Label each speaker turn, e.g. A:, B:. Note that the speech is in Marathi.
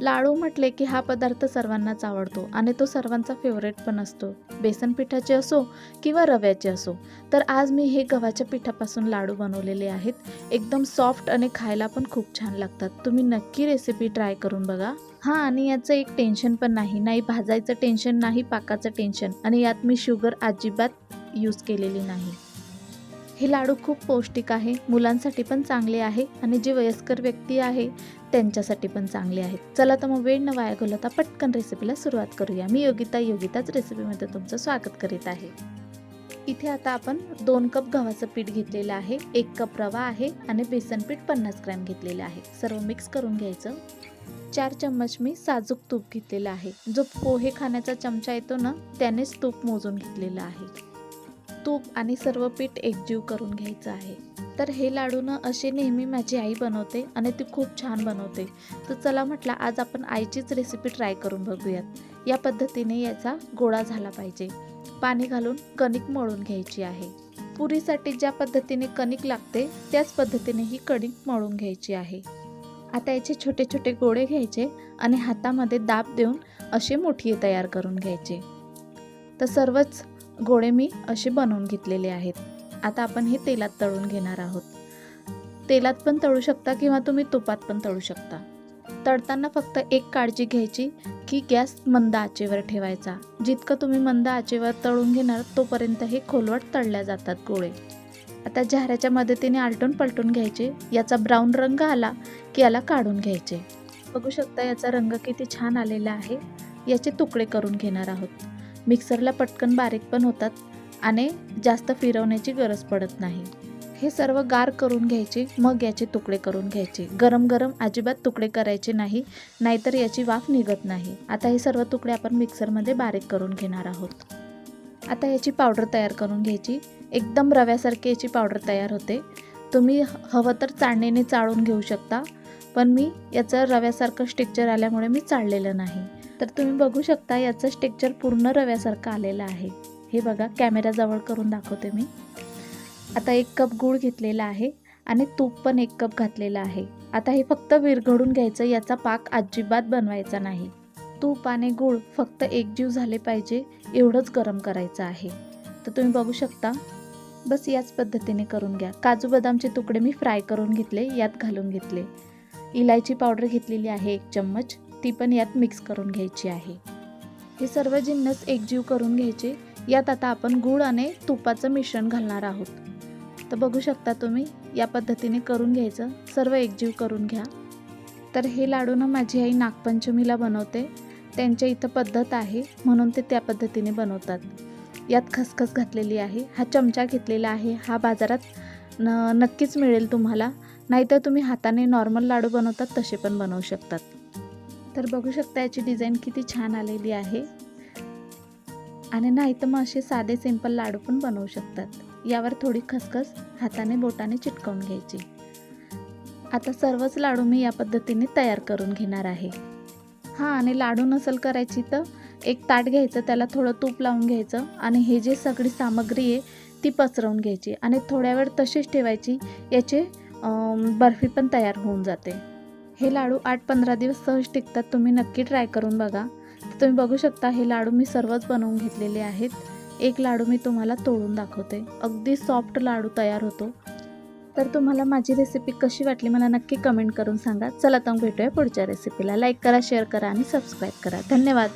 A: लाडू म्हटले की हा पदार्थ सर्वांनाच आवडतो आणि तो सर्वांचा फेवरेट पण असतो. बेसन पिठाचे असो किंवा रव्याचे असो. तर आज मी हे गव्हाच्या पिठापासून लाडू बनवलेले आहेत. एकदम सॉफ्ट आणि खायला पण खूप छान लागतात. तुम्ही नक्की रेसिपी ट्राय करून बघा. हां आणि याचं एक टेन्शन पण नाही. नाही भाजायचं टेन्शन नाही पाकाचं टेन्शन आणि यात मी शुगर अजिबात यूज केलेली नाही. हे लाडू खूप पौष्टिक आहे. मुलांसाठी पण चांगले आहे आणि जे वयस्कर व्यक्ती आहे त्यांच्यासाठी पण चांगले आहेत. चला तर मग वेळ न वाया घालवता पटकन रेसिपीला सुरुवात करूया. मी योगिता योगिताच रेसिपीमध्ये तुमचं स्वागत करीत आहे. इथे आता आपण दोन कप गव्हाचं पीठ घेतलेलं आहे एक कप रवा आहे आणि बेसन पीठ पन्नास ग्रॅम घेतलेलं आहे. सर्व मिक्स करून घ्यायचं. चार चम्मच मी साजूक तूप घेतलेलं आहे. जो पोहे खाण्याचा चमचा येतो ना त्यानेच तूप मोजून घेतलेलं आहे. तूप आणि सर्व पीठ एकजीव करून घ्यायचं आहे. तर हे लाडू ना असे नेहमी माझी आई बनवते आणि ती खूप छान बनवते. तर चला म्हटलं आज आपण आईचीच रेसिपी ट्राय करून बघूयात. या पद्धतीने याचा गोळा झाला पाहिजे. पाणी घालून कणिक मळून घ्यायची आहे. पुरीसाठी ज्या पद्धतीने कणिक लागते त्याच पद्धतीने ही कणिक मळून घ्यायची आहे. आता याचे छोटे छोटे गोळे घ्यायचे आणि हातामध्ये दाब देऊन असे मोठी तयार करून घ्यायचे. तर सर्वच गोळे मी असे बनवून घेतलेले आहेत. आता आपण हे तेलात तळून घेणार आहोत. तेलात पण तळू शकता किंवा तुम्ही तुपात पण तळू शकता. तळताना फक्त एक काळजी घ्यायची की गॅस मंद आचेवर ठेवायचा. जितकं तुम्ही मंद आचेवर तळून घेणार तोपर्यंत हे खोलवट तळल्या जातात गोळे. आता झाऱ्याच्या मदतीने आलटून पलटून घ्यायचे. याचा ब्राऊन रंग आला की याला काढून घ्यायचे. बघू शकता याचा रंग किती छान आलेला आहे. याचे तुकडे करून घेणार आहोत. मिक्सरला पटकन बारीक पण होतात. आणि जास्त फिरवण्याची गरज पडत नाही. हे सर्व गार करून घ्यायचे मग याचे तुकडे करून घ्यायचे. गरम गरम अजिबात तुकडे करायचे नाही नाहीतर याची वाफ निघत नाही. आता हे सर्व तुकडे आपण मिक्सरमध्ये बारीक करून घेणार आहोत. आता याची पावडर तयार करून घ्यायची. एकदम रव्यासारखी याची पावडर तयार होते. तुम्ही हवं तर चाळणीने चाळून घेऊ शकता पण मी याचं रव्यासारखं स्टेक्चर आल्यामुळे मी चाळलेलं नाही. तर तुम्ही बघू शकता याचं स्टेक्चर पूर्ण रव्यासारखं आलेलं आहे. हे बघा कॅमेऱ्याजवळ करून दाखवते मी. आता एक कप गूळ घेतलेला आहे आणि तूप पण एक कप घातलेलं आहे. आता हे फक्त विरघडून घ्यायचं याचा पाक अजिबात बनवायचा नाही. तूप आणि गूळ फक्त एकजीव झाले पाहिजे एवढंच गरम करायचं आहे. तर तुम्ही बघू शकता. बस याच पद्धतीने करून घ्या. काजू बदामचे तुकडे मी फ्राय करून घेतले यात घालून घेतले. इलायची पावडर घेतलेली आहे एक चम्मच ती पण यात मिक्स करून घ्यायची आहे. हे सर्व जिन्नस एकजीव करून घ्यायचे. यात आता आपण गूळ आणि तुपाचं मिश्रण घालणार आहोत. तर बघू शकता तुम्ही या पद्धतीने करून घ्यायचं. सर्व एकजीव करून घ्या. तर हे लाडू ना माझी आई नागपंचमीला बनवते. त्यांच्या इथं पद्धत आहे म्हणून ते त्या पद्धतीने बनवतात. यात खसखस घातलेली आहे हा चमचा घेतलेला आहे हा बाजारात न नक्कीच मिळेल तुम्हाला. नाहीतर तुम्ही हाताने नॉर्मल लाडू बनवतात तसे पण बनवू शकतात. तर बघू शकता याची डिझाईन किती छान आलेली आहे. आणि नाही तर मग असे साधे सिंपल लाडू पण बनवू शकतात. यावर थोडी खसखस हाताने बोटाने चिटकवून घ्यायची. आता सर्वच लाडू मी या पद्धतीने तयार करून घेणार आहे. हां आणि लाडू नसल करायची तर एक ताट घ्यायचं त्याला थोडं तूप लावून घ्यायचं आणि हे जे सगळी सामग्री आहे ती पसरवून घ्यायची आणि थोड्या वेळ तशीच ठेवायची याचे बर्फी पण तयार होऊन जाते. हे लाडू आठ पंधरा दिवस सहज टिकतात तुम्ही नक्की ट्राय करून बघा. तुम्ही बघू शकता हे लाडू मी सर्वच बनवून घेतलेले आहेत. एक लाडू मी तुम्हाला तोडून दाखवते. अगदी सॉफ्ट लाडू तयार होतो. तर तुम्हाला माझी रेसिपी कशी वाटली मला नक्की कमेंट करून सांगा. चला तर मग भेटूया पुढच्या रेसिपीला लाईक करा शेअर करा आणि सबस्क्राईब करा. धन्यवाद.